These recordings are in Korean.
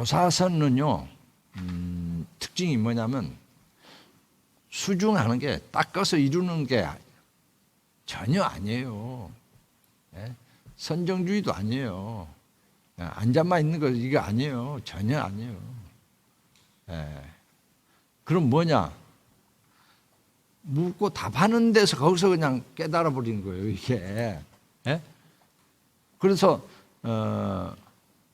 조사선은요 음, 특징이 뭐냐면 수중하는 게 닦아서 이루는 게 전혀 아니에요. 예? 선정주의도 아니에요. 예, 앉아만 있는 거 이게 아니에요. 전혀 아니에요. 예. 그럼 뭐냐? 묻고 답하는 데서 거기서 그냥 깨달아 버리는 거예요. 이게. 예? 그래서 어,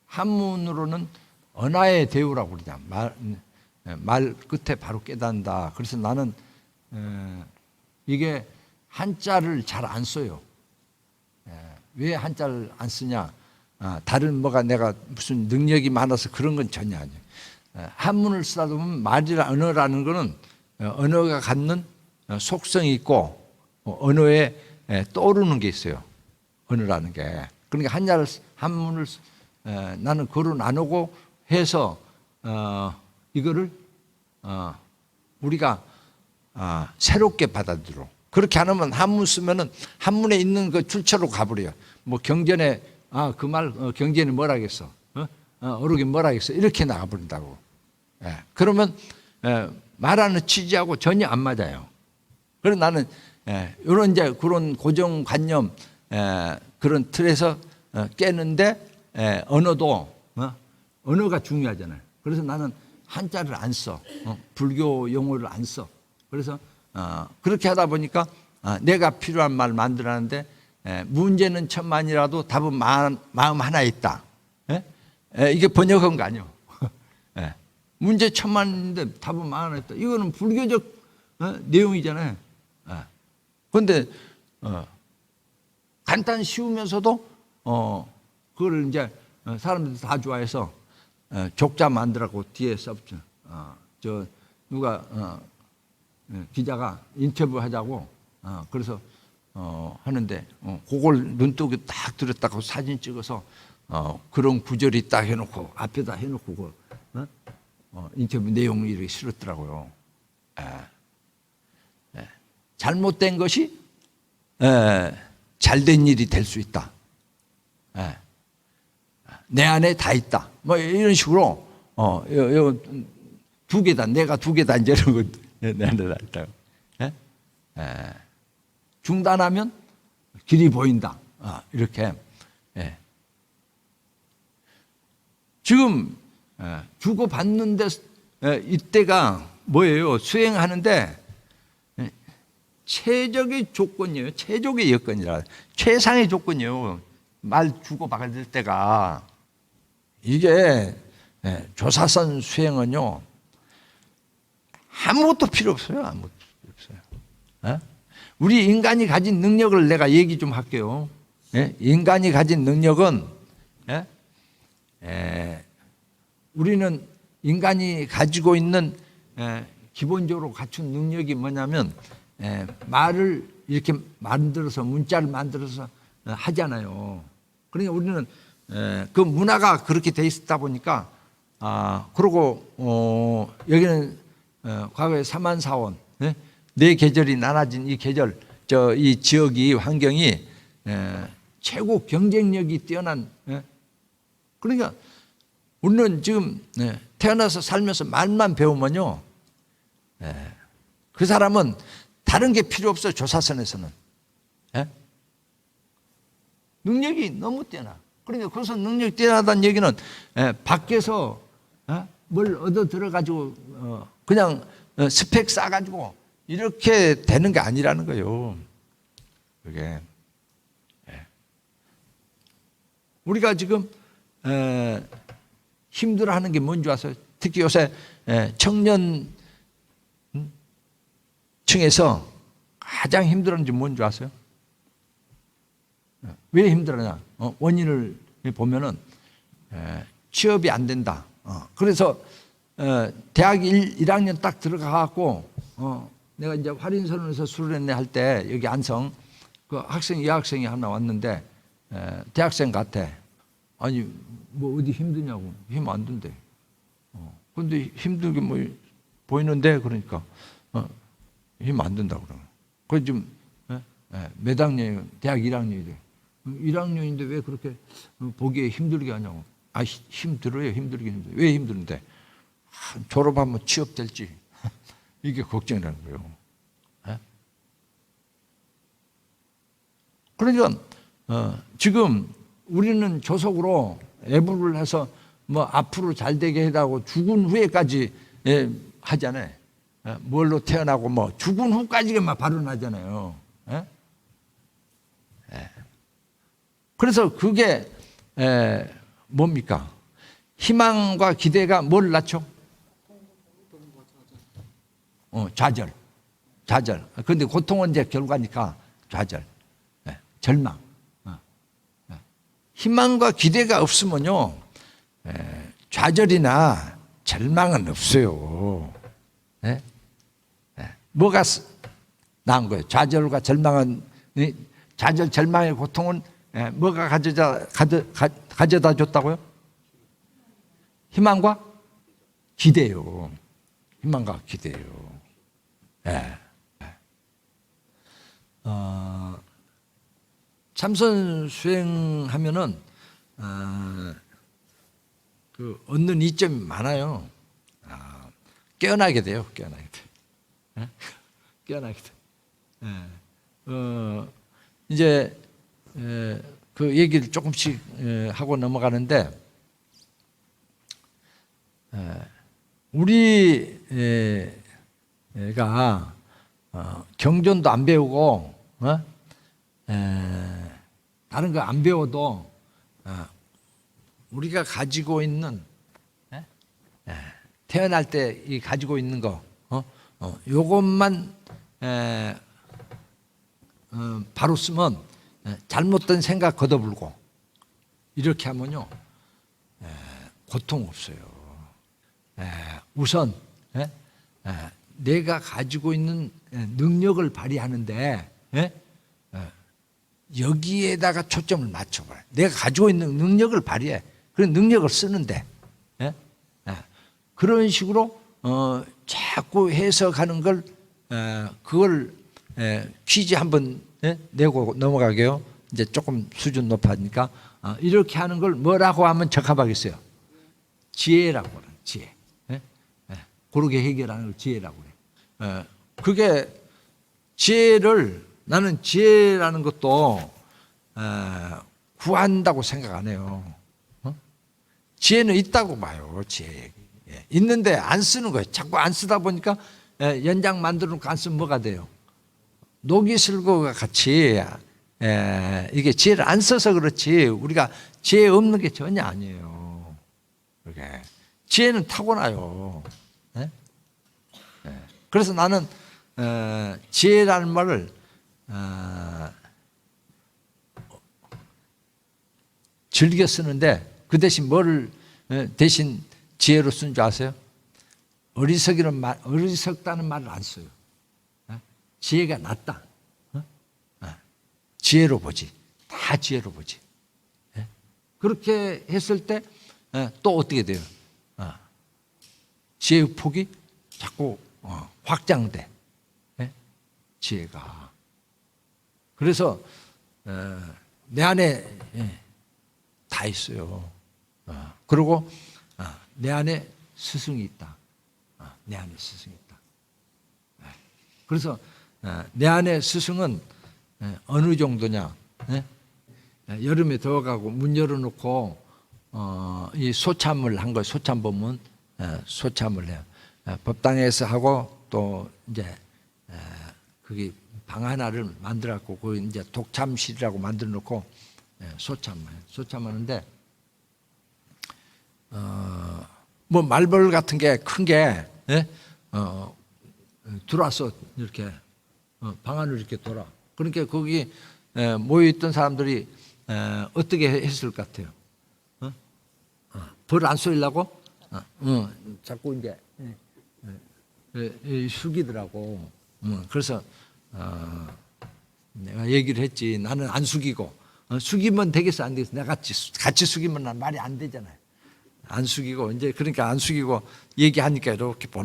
한문으로는 언하의 대우라고 그러냐. 말, 예, 말 끝에 바로 깨닫는다. 그래서 나는 에, 이게 한자를 잘 안 써요. 예, 왜 한자를 안 쓰냐? 아, 다른 뭐가 내가 무슨 능력이 많아서 그런 건 전혀 아니에요. 예, 한문을 쓰다 보면 말이라 언어라는 거는 어, 언어가 갖는 어, 속성이 있고 어, 언어에 에, 떠오르는 게 있어요. 언어라는 게. 그러니까 한자를 쓰- 한문을 나는 거론 안 오고 해서 어, 이거를 어, 우리가 아, 새롭게 받아들여. 그렇게 안 하면 한문 쓰면은 한문에 있는 그 출처로 가버려요. 뭐 경전에 아 그 말 경전에 뭐라겠어? 어? 어, 어 록이 뭐라겠어? 이렇게 나가버린다고. 예. 그러면 예, 말하는 취지하고 전혀 안 맞아요. 그래서 나는 예, 이런 이제 그런 고정관념 예, 그런 틀에서 어, 깨는데 예, 언어도 어? 언어가 중요하잖아요. 그래서 나는 한자를 안 써. 어, 불교 용어를 안 써. 그래서 어, 그렇게 하다 보니까 어, 내가 필요한 말 만들었는데 예, 문제는 천만이라도 답은 마음, 마음 하나에 있다. 예? 예, 이게 번역한 거 아니에요. 예. 문제 천만인데 답은 마음 하나에 있다. 이거는 불교적 어, 내용이잖아요. 그런데 어, 간단 쉬우면서도 어, 그걸 이제 어, 사람들이 다 좋아해서 어, 족자 만들라고 뒤에 썼죠. 어, 저 누가 어, 예, 기자가 인터뷰 하자고 어, 그래서 어, 하는데 어, 그걸 눈독에 딱 들었다고 사진 찍어서 어, 그런 구절이 딱 해놓고 앞에다 해놓고 그 어? 어, 인터뷰 내용을 이렇게 실었더라고요. 예. 예. 잘못된 것이 예, 잘된 일이 될 수 있다. 예. 내 안에 다 있다. 뭐 이런 식으로 어, 두 개다. 내가 두 개다. 이제 이런 거 내 안에 다 있다. 예? 예. 중단하면 길이 보인다. 아, 이렇게. 예. 지금 예, 주고 받는데 예, 이때가 뭐예요? 수행하는데 예, 최적의 조건이에요. 최적의 여건이라 최상의 조건이에요. 말 주고 받을 때가 이게 예, 조사선 수행은요 아무것도 필요 없어요. 아무것도 필요 없어요. 예? 우리 인간이 가진 능력을 내가 얘기 좀 할게요. 예? 인간이 가진 능력은 우리는 인간이 가지고 있는 예, 기본적으로 갖춘 능력이 뭐냐면 예, 말을 이렇게 만들어서 문자를 만들어서 어, 하잖아요. 그러니까 우리는 예, 그 문화가 그렇게 돼 있다 보니까 아 그리고 어, 여기는 어, 과거에 사만사원 예? 네 계절이 나눠진 이 계절 저 이 지역이 환경이 예, 최고 경쟁력이 뛰어난 예? 그러니까 우리는 지금 예, 태어나서 살면서 말만 배우면요 예, 그 사람은 다른 게 필요 없어요 조사선에서는 예? 능력이 너무 뛰어나 그러니까 거기서 능력이 뛰어나다는 얘기는 예, 밖에서 어? 뭘 얻어 들어가지고 어, 그냥 어, 스펙 쌓아가지고 이렇게 되는 게 아니라는 거예요. 그게 예. 우리가 지금 에, 힘들어하는 게 뭔지 아세요? 특히 요새 에, 청년 음? 층에서 가장 힘들어하는 게 뭔지 아세요? 왜 힘들어냐? 어, 원인을 보면은 에, 취업이 안 된다. 어, 그래서 어, 대학 1, 1학년 딱 들어가 갖고 어, 내가 이제 활인선언에서 수련회 할 때 여기 안성 그 학생 여학생이 하나 왔는데 에, 대학생 같아. 아니 뭐 어디 힘드냐고 힘 안 든대. 어, 근데 힘들게 뭐 보이는데 그러니까 어, 힘 안 든다 그러. 그 지금 에? 에, 몇 학년이에요? 대학 1학년이 돼. 1학년인데 왜 그렇게 어, 보기에 힘들게 하냐고. 아 히- 힘들어요 힘들긴 힘들어 왜 힘드는데 아, 졸업하면 취업 될지 이게 걱정이라는 거예요. 예? 그러니까 어, 지금 우리는 조속으로 애부를 해서 뭐 앞으로 잘 되게 해다고 죽은 후에까지 예, 하잖아요. 예, 뭘로 태어나고 뭐 죽은 후까지만 발언하잖아요. 예? 예. 그래서 그게 에, 뭡니까? 희망과 기대가 뭘 낳죠? 어, 좌절. 좌절. 근데 고통은 이제 결과니까 좌절. 예, 절망. 어, 예. 희망과 기대가 없으면요, 에, 좌절이나 절망은 없어요. 예? 예. 뭐가 쓰- 나은 거예요? 좌절과 절망은, 이 좌절, 절망의 고통은 예, 뭐가 가져다, 가져, 가, 가져다 줬다고요? 희망과 기대요. 희망과 기대요. 예. 어, 참선 수행하면은 어, 그 얻는 이점이 많아요. 아, 깨어나게 돼요. 깨어나게 돼. 예? 깨어나게 돼. 예. 어, 이제 에, 그 얘기를 조금씩 에, 하고 넘어가는데 에, 우리 에, 애가 어, 경전도 안 배우고 어? 에, 다른 거 안 배워도 어, 우리가 가지고 있는 태어날 때 이 가지고 있는 거 어, 바로 쓰면 에, 잘못된 생각 걷어불고 이렇게 하면요 에, 고통 없어요. 에, 우선 내가 가지고 있는 에, 능력을 발휘하는데 여기에다가 초점을 맞춰봐요. 내가 가지고 있는 능력을 발휘해. 그런 능력을 쓰는데 예? 예. 그런 식으로 어, 자꾸 해석하는 걸 에, 그걸 에, 퀴즈 한번 예? 내고 넘어가게요. 이제 조금 수준 높아지니까 어, 이렇게 하는 걸 뭐라고 하면 적합하겠어요? 지혜라고 그래. 지혜. 예? 예. 고르게 해결하는 걸 지혜라고 그래. 예. 그게 지혜를 나는 지혜라는 것도 어, 구한다고 생각 안 해요. 어? 지혜는 있다고 봐요. 지혜. 예. 있는데 안 쓰는 거예요. 자꾸 안 쓰다 보니까 예, 연장 만들어 놓고 안 쓰면 뭐가 돼요? 녹이 슬고가 같이 예, 이게 지혜를 안 써서 그렇지 우리가 지혜 없는 게 전혀 아니에요. 그게 지혜는 타고나요. 예? 예. 그래서 나는 어, 지혜라는 말을 어, 즐겨 쓰는데 그 대신 뭐를 어, 대신 지혜로 쓴 줄 아세요? 어리석이는 말, 어리석다는 말을 안 써요. 어? 지혜가 낫다. 어? 어. 지혜로 보지. 다 지혜로 보지. 예? 그렇게 했을 때또 어떻게 돼요? 어. 지혜의 폭이 자꾸 어, 확장돼. 예? 지혜가. 그래서 어, 내 안에 예, 다 있어요. 어, 그리고 어, 내 안에 스승이 있다. 어, 내 안에 스승이 있다. 예. 그래서 어, 내 안에 스승은 예, 어느 정도냐? 예? 예, 여름에 더워가고 문 열어놓고 어, 이 소참을 한 거, 소참 보면 예, 소참을 해요. 예, 법당에서 하고 또 이제 에, 거기 방 하나를 만들었고 그 이제 독참실이라고 만들어 놓고 예, 소참해요. 소참하는데 어 뭐 말벌 같은 게 큰게 예? 어, 들어와서 이렇게 어, 방 안을 이렇게 돌아. 그러니까 거기 에, 모여 있던 사람들이 에, 어떻게 했을 것 같아요? 어? 어, 벌안 쏘려고 어, 어, 자꾸 이제 예, 예, 예, 숙이더라고. 어, 그래서 어, 내가 얘기를 했지. 나는 안 숙이고 어, 숙이면 되겠어 안 되겠어. 내가 같이 같이 숙이면 난 말이 안 되잖아요. 안 숙이고 이제 그러니까 안 숙이고 얘기하니까 이렇게.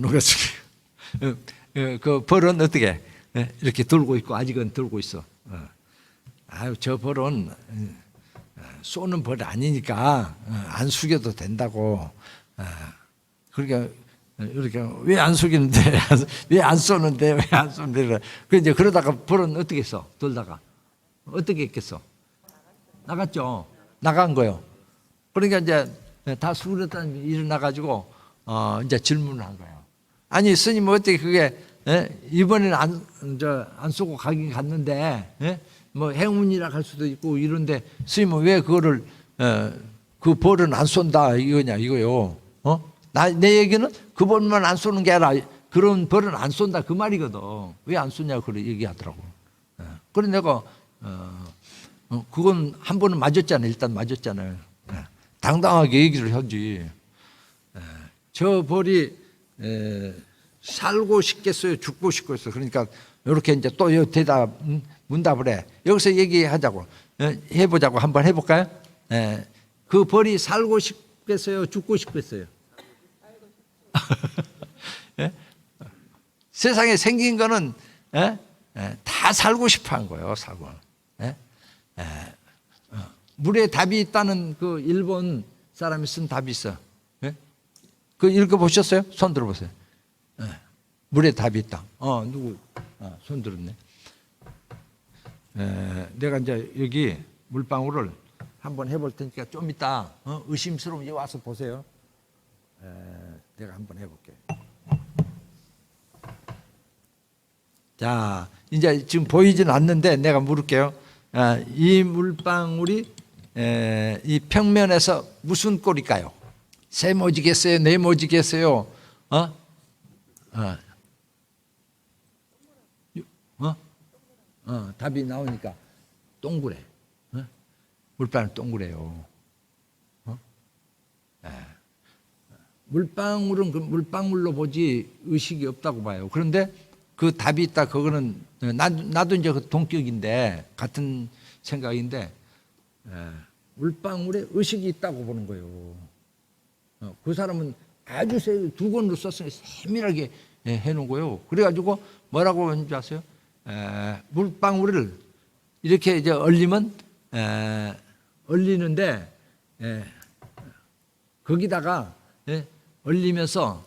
어, 어, 그 벌은 어떻게 예, 이렇게 들고 있고 아직은 들고 있어. 어. 아유 저 벌은 어, 어, 쏘는 벌이 아니니까 어, 안 숙여도 된다고. 어, 그러니까 이렇게 왜안 속이는데 왜 안 쏘는데 왜 안 쏘는데. 그 이제 그러다가 벌은 어떻게 써? 돌다가. 어떻게 했겠어? 나갔죠. 나간 거요. 그러니까 이제 다 수그렸다는 일어나 가지고 어 이제 질문을 한 거예요. 아니 스님 어떻게 그게 예? 이번에는 안 저안 쏘고 가긴 갔는데 예? 뭐 행운이라 할 수도 있고 이런데 스님은 왜 그거를 어, 그 벌은 안 쏜다 이거냐 이거요 어? 나, 내 얘기는 그 벌만 안 쏘는 게 아니라 그런 벌은 안 쏜다 그 말이거든. 왜 안 쏘냐고 그래 얘기하더라고. 예. 그래 내가 어, 어, 그건 한 번은 맞았잖아요. 일단 맞았잖아요. 예. 당당하게 얘기를 하지. 예. 저 벌이 에, 살고 싶겠어요, 죽고 싶겠어요. 그러니까 이렇게 이제 또 여- 대답 음, 문답을 해. 여기서 얘기하자고 예, 해보자고 한번 해볼까요? 예. 그 벌이 살고 싶겠어요, 죽고 싶겠어요. 예? 세상에 생긴 거는 예? 예, 다 살고 싶어 한 거예요, 살고. 예? 예, 어, 물에 답이 있다는 그 일본 사람이 쓴 답이 있어. 예? 그 읽어보셨어요? 손 들어보세요. 예, 물에 답이 있다. 어, 누구? 아, 손 들었네. 에, 내가 이제 여기 물방울을 한번 해볼 테니까 좀 이따 어, 의심스러우면 와서 보세요. 에, 내가 한번 해볼게. 자, 이제 지금 보이진 않는데 내가 물을게요. 아, 이 물방울이 에, 이 평면에서 무슨 꼴일까요? 세모지겠어요? 네모지겠어요? 어? 어? 유- 어? 어, 답이 나오니까 동그래. 어? 물방울 동그래요. 어? 예. 물방울은 그 물방울로 보지 의식이 없다고 봐요. 그런데 그 답이 있다. 그거는 나도, 이제 그 동격인데 같은 생각인데 예, 물방울에 의식이 있다고 보는 거예요. 어, 그 사람은 아주 세, 두 권으로 썼으니 세밀하게 예, 해놓은 거예요. 그래가지고 뭐라고 하는 줄 아세요? 에, 물방울을 이렇게 이제 얼리면 에, 얼리는데 에, 거기다가 예, 얼리면서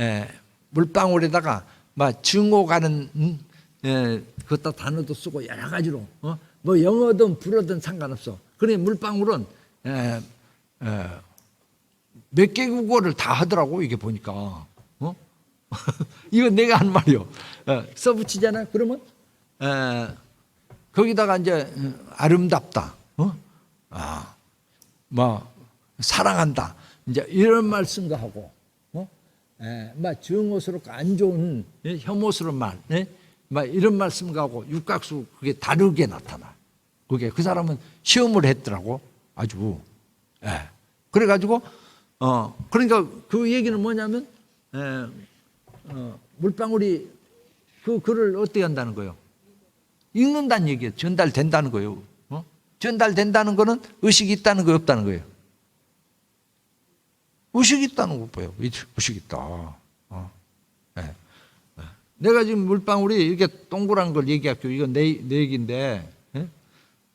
예, 물방울에다가 막 증오 가는 음, 예, 그것도 단어도 쓰고 여러 가지로 어? 뭐 영어든 불어든 상관없어. 그래 물방울은 예, 예, 몇 개국어를 다 하더라고 이게 보니까 어? 이건 내가 한 말이요. 어, 써붙이잖아. 그러면 에, 거기다가 이제 어, 아름답다. 어? 아, 뭐 사랑한다. 이제 이런 말씀도 하고, 어? 에, 막 증오스럽고 안 좋은 예, 혐오스러운 말, 예? 막 이런 말씀도 하고 육각수 그게 다르게 나타나. 그게 그 사람은 시험을 했더라고 아주. 예. 그래가지고 어 그러니까 그 얘기는 뭐냐면 에, 어, 물방울이 그 글을 어떻게 한다는 거예요? 읽는다는 얘기예요. 전달된다는 거예요. 어? 전달된다는 거는 의식이 있다는 거 없다는 거예요. 의식이 있다는 거 봐요. 의식이 있다. 어. 예. 예. 내가 지금 물방울이 이렇게 동그란 걸 얘기할게요. 이건 내, 내 얘기인데, 예?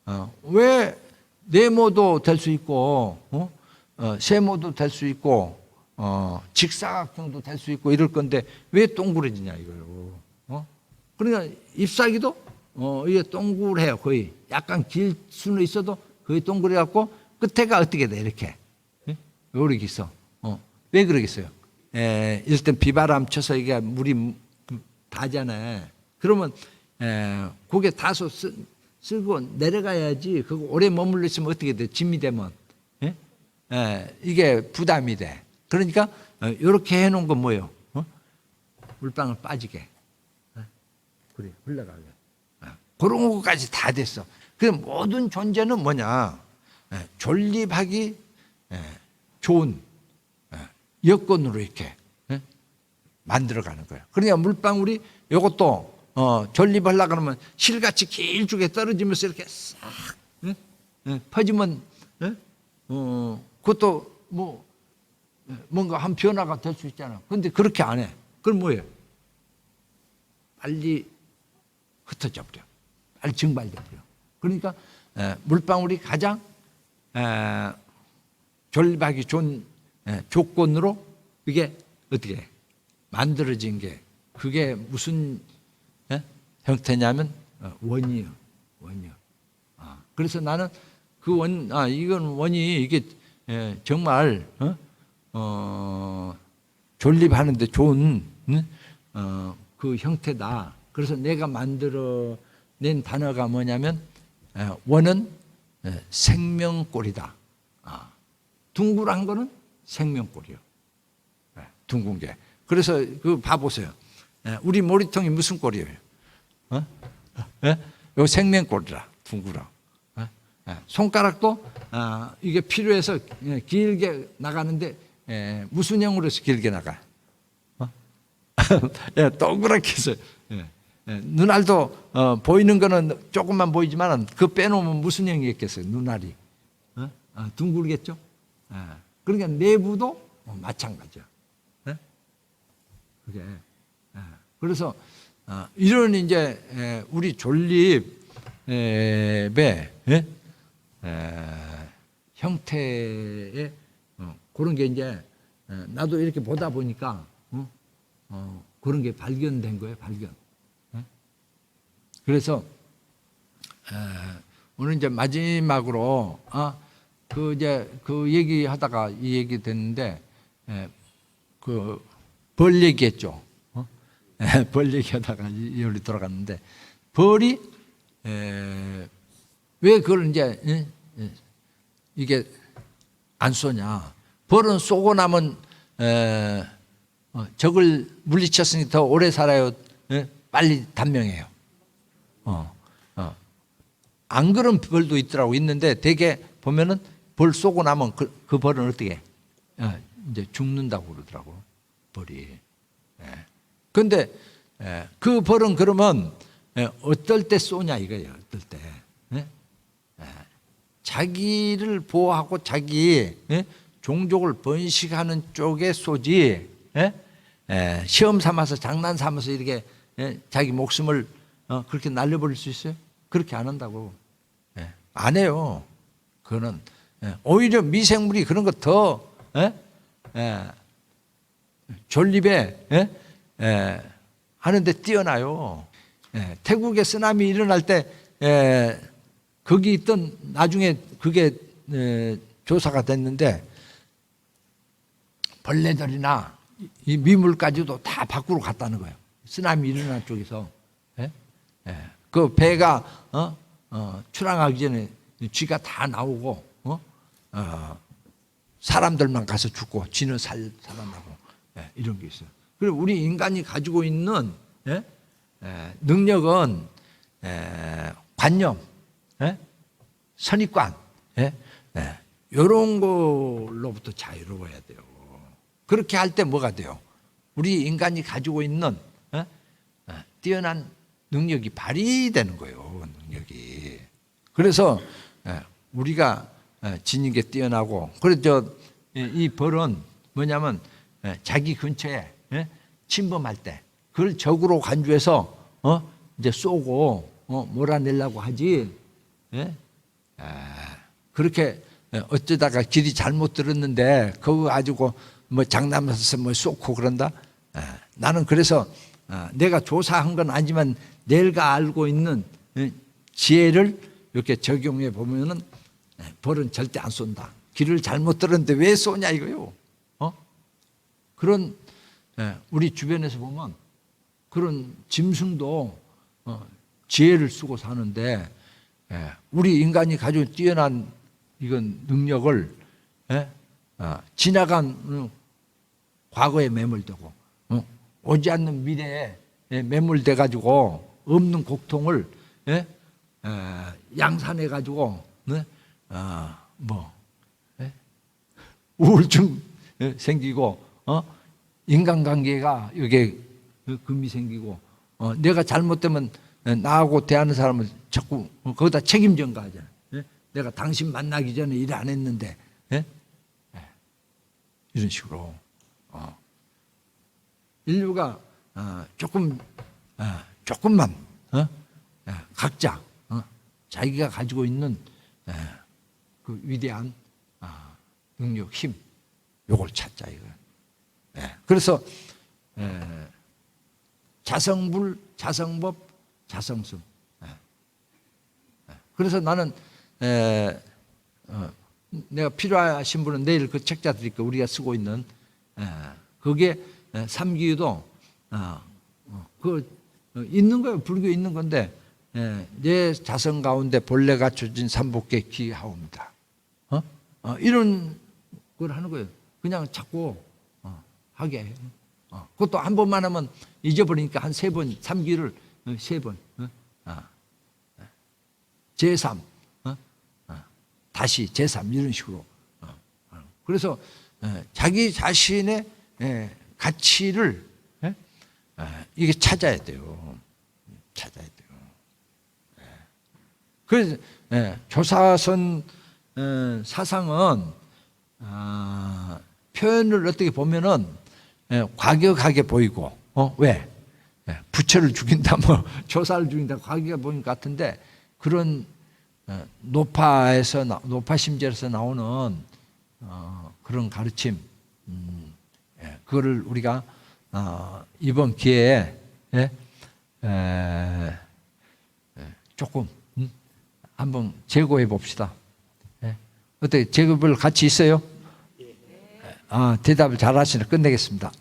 어, 왜 네모도 될 수 있고, 어? 어, 세모도 될 수 있고, 어, 직사각형도 될 수 있고 이럴 건데 왜 동그래지냐 이거요. 어? 그러니까 잎사귀도 어, 이게 동그래요 거의. 약간 길 수는 있어도 거의 동그래 갖고 끝에가 어떻게 돼 이렇게. 예? 이렇게 있어. 어. 왜 그러겠어요? 에, 일단 비바람 쳐서 이게 물이 다잖아요. 그러면 에, 고개 다소 쓰, 쓰고 내려가야지. 그거 오래 머물러 있으면 어떻게 돼? 짐이 되면. 예? 에, 이게 부담이 돼. 그러니까 이렇게 해놓은 건 뭐예요? 어? 물방울 빠지게. 어? 그래 흘러가게. 어, 그런 것까지 다 됐어. 그 모든 존재는 뭐냐? 에, 존립하기 에, 좋은 에, 여건으로 이렇게 에? 만들어가는 거예요. 그러니까 물방울이 이것도 어, 존립하려 그러면 실같이 길쭉에 떨어지면서 이렇게 싹 퍼지면 에? 어, 그것도 뭐 뭔가 한 변화가 될 수 있잖아. 근데 그렇게 안 해. 그럼 뭐예요? 빨리 흩어져 버려. 버려. 그러니까 에, 물방울이 가장 에, 존립하기 좋은 에, 조건으로 이게 어떻게 만들어진 게 그게 무슨 에? 형태냐면 어, 원이요, 원이요. 아, 그래서 나는 그 원, 아 이건 원이 이게 에, 정말 어? 어, 존립하는데 좋은 응? 어, 그 형태다. 그래서 내가 만들어 낸 단어가 뭐냐면 에, 원은 에, 생명골이다. 아, 둥그란 거는 생명골이요. 예, 둥근 게. 그래서 그 봐보세요. 예, 우리 머리통이 무슨 꼴이에요? 어? 예? 요 생명골이라 둥그라. 예? 예, 손가락도 아, 이게 필요해서 예, 길게 나가는데 예, 무슨 형으로 해서 길게 나가? 어? 예, 동그랗게 해서 예, 예, 눈알도 어, 보이는 거는 조금만 보이지만 그 빼놓으면 무슨 형이겠어요? 눈알이 어? 아, 둥글겠죠? 아, 그러니까 내부도 어, 마찬가지야. 예? 그게 예. 그래서 어, 이런 이제 에, 우리 존립의 예? 에, 형태의 어, 그런 게 이제 에, 나도 이렇게 보다 보니까 어? 어, 그런 게 발견된 거예요, 발견. 예? 그래서 에, 오늘 이제 마지막으로 어, 그 이제 그 얘기하다가 이 얘기 됐는데 에, 그벌 얘기했죠. 어? 에, 벌 얘기하다가 이 여기 돌아갔는데 벌이 에, 왜 그걸 이제 에, 에, 이게 안 쏘냐? 벌은 쏘고 나면 에, 어, 적을 물리쳤으니 더 오래 살아요. 에? 빨리 단명해요. 어, 어. 안 그런 벌도 있더라고 있는데 대개 보면은 벌 쏘고 나면 그, 그 벌은 어떻게 어, 이제 죽는다고 그러더라고 벌이. 예. 근데 예, 그 벌은 그러면 예, 어떨 때 쏘냐 이거예요. 어떨 때. 예? 예. 자기를 보호하고 자기 예? 종족을 번식하는 쪽에 쏘지. 예? 예, 시험 삼아서 장난 삼아서 이렇게 예? 자기 목숨을 어, 그렇게 날려버릴 수 있어요? 그렇게 안 한다고. 예, 안 해요. 그거는 예, 오히려 미생물이 그런 거더 예? 예, 존립에 예? 예, 하는데 뛰어나요. 예, 태국에 쓰나미 일어날 때 예, 거기 있던 나중에 그게 예, 조사가 됐는데 벌레들이나 이 미물까지도 다 밖으로 갔다는 거예요. 쓰나미 일어난 쪽에서. 예? 예. 그 배가 어? 어, 출항하기 전에 쥐가 다 나오고 어? 어, 사람들만 가서 죽고 쥐는 살, 살아나고 예, 이런 게 있어요. 그리고 우리 인간이 가지고 있는 예? 예, 능력은 예, 관념, 예? 선입관, 예? 예, 이런 걸로부터 자유로워야 돼요. 그렇게 할 때 뭐가 돼요? 우리 인간이 가지고 있는 예? 예, 뛰어난 능력이 발휘되는 거예요. 능력이. 그래서 예, 우리가 예, 지닌 게 뛰어나고 그래서 이 벌은 뭐냐면 예, 자기 근처에 예, 침범할 때 그걸 적으로 간주해서 어 이제 쏘고 어 몰아내려고 하지. 예? 아, 그렇게 예, 어쩌다가 길이 잘못 들었는데 그거 가지고 뭐 장난하면서 뭐 쏘고 그런다. 아, 나는 그래서 아, 내가 조사한 건 아니지만 내가 알고 있는 예, 지혜를 이렇게 적용해 보면은 예, 벌은 절대 안 쏜다. 길을 잘못 들었는데 왜 쏘냐 이거요. 어? 그런 예, 우리 주변에서 보면 그런 짐승도 어, 지혜를 쓰고 사는데 예, 우리 인간이 가지고 뛰어난 이건 능력을 예? 어, 지나간 음, 과거에 매몰되고 어, 오지 않는 미래에 예, 매몰돼 가지고 없는 고통을 예? 에, 양산해 가지고 네? 아, 뭐 예? 우울증 예, 생기고 어? 인간관계가 이게 금이 생기고 어, 내가 잘못되면 예, 나하고 대하는 사람을 자꾸 어, 거기다 책임 전가 하잖아. 예? 내가 당신 만나기 전에 일 안 했는데 예? 예. 이런 식으로 어. 인류가 어, 조금 어, 조금만 어? 예, 각자 어? 자기가 가지고 있는 예, 그 위대한 아, 능력, 힘, 요걸 찾자 이거. 예. 그래서 에, 자성불, 자성법, 자성승. 예. 예. 그래서 나는 내가 필요하신 분은 내일 그 책자 드릴까 우리가 쓰고 있는 에, 그게 에, 삼기도 어, 어, 그 어, 있는 거예요 불교에 있는 건데 에, 내 자성 가운데 본래 갖춰진 삼복계 기하옵니다. 이런 걸 하는 거예요. 그냥 자꾸 어, 하게 해요. 어, 그것도 한 번만 하면 잊어버리니까 한 세 번, 삼기를 어, 세 번. 어? 아. 제3, 어? 어, 다시 제3 이런 식으로. 그래서 에, 자기 자신의 에, 가치를 에? 에, 이게 찾아야 돼요. 찾아야 돼요. 예. 그래서 에, 조사선 에, 사상은 아, 표현을 어떻게 보면은 에, 과격하게 보이고 어 왜? 예, 부처를 죽인다, 뭐 조사를 죽인다, 과기가 보인 것 같은데 그런 어, 노파에서 나- 노파 심지에서 나오는 어, 그런 가르침, 음, 예, 그거를 우리가 어, 이번 기회에 예, 조금 음, 한번 제고해 봅시다. 예. 어떻게 제급을 같이 있어요? 아 대답을 잘하시네 끝내겠습니다.